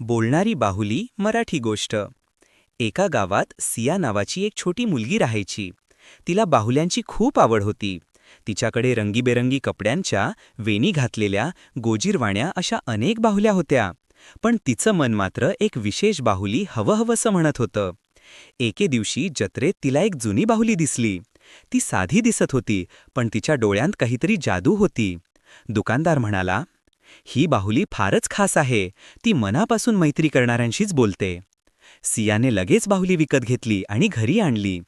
बोलणारी बाहुली मराठी गोष्ट. एका गावात सिया नावाची एक छोटी मुलगी राहायची. तिला बाहुल्यांची खूप आवड होती. तिच्याकडे रंगीबेरंगी कपड्यांच्या वेणी घातलेल्या गोजीरवाण्या अशा अनेक बाहुल्या होत्या. पण तिचं मन मात्र एक विशेष बाहुली हवंहवंसं म्हणत होतं. एके दिवशी जत्रेत तिला एक जुनी बाहुली दिसली. ती साधी दिसत होती पण तिच्या डोळ्यांत काहीतरी जादू होती. दुकानदार म्हणाला ही बाहुली फारच खास आहे. ती मनापासून मैत्री करणाऱ्यांशीच बोलते. सियाने लगेच बाहुली विकत घेतली आणि घरी आणली.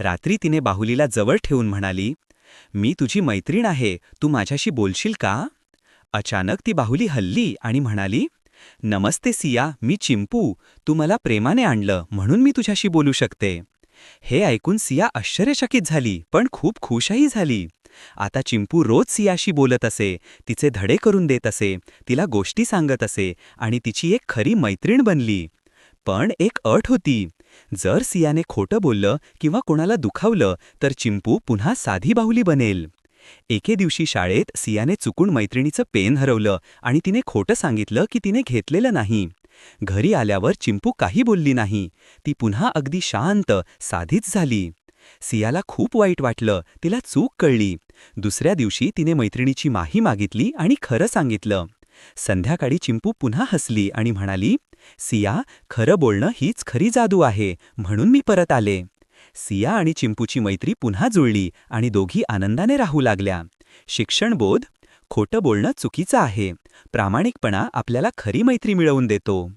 रात्री तिने बाहुलीला जवळ ठेवून म्हणाली मी तुझी मैत्रीण आहे. तू माझ्याशी बोलशील का? अचानक ती बाहुली हल्ली आणि म्हणाली नमस्ते सिया मी चिंपू. तू मला प्रेमाने आणलं म्हणून मी तुझ्याशी बोलू शकते. हे ऐकून सिया आश्चर्यचकित झाली पण खूप खुशही झाली. आता चिंपू रोज सियाशी बोलत असे तिचे धडे करून देत असे तिला गोष्टी सांगत असे आणि तिची एक खरी मैत्रीण बनली. पण एक अट होती जर सियाने खोटं बोललं किंवा कोणाला दुखावलं तर चिंपू पुन्हा साधी बाहुली बनेल. एके दिवशी शाळेत सियाने चुकून मैत्रिणीचं पेन हरवलं आणि तिने खोटं सांगितलं की तिने घेतलेलं नाही. घरी आल्यावर चिंपू काही बोलली नाही. ती पुन्हा अगदी शांत साधीच झाली. सियाला खूप वाईट वाटलं तिला चूक कळली. दुसऱ्या दिवशी तिने मैत्रिणीची माही मागितली आणि खरं सांगितलं. संध्याकाळी चिंपू पुन्हा हसली आणि म्हणाली सिया खरं बोलणं हीच खरी जादू आहे म्हणून मी परत आले. सिया आणि चिंपूची मैत्री पुन्हा जुळली आणि दोघी आनंदाने राहू लागल्या. शिक्षणबोध खोटं बोलणं चुकीचं आहे. प्रामाणिकपणा आपल्याला खरी मैत्री मिळवून देतो.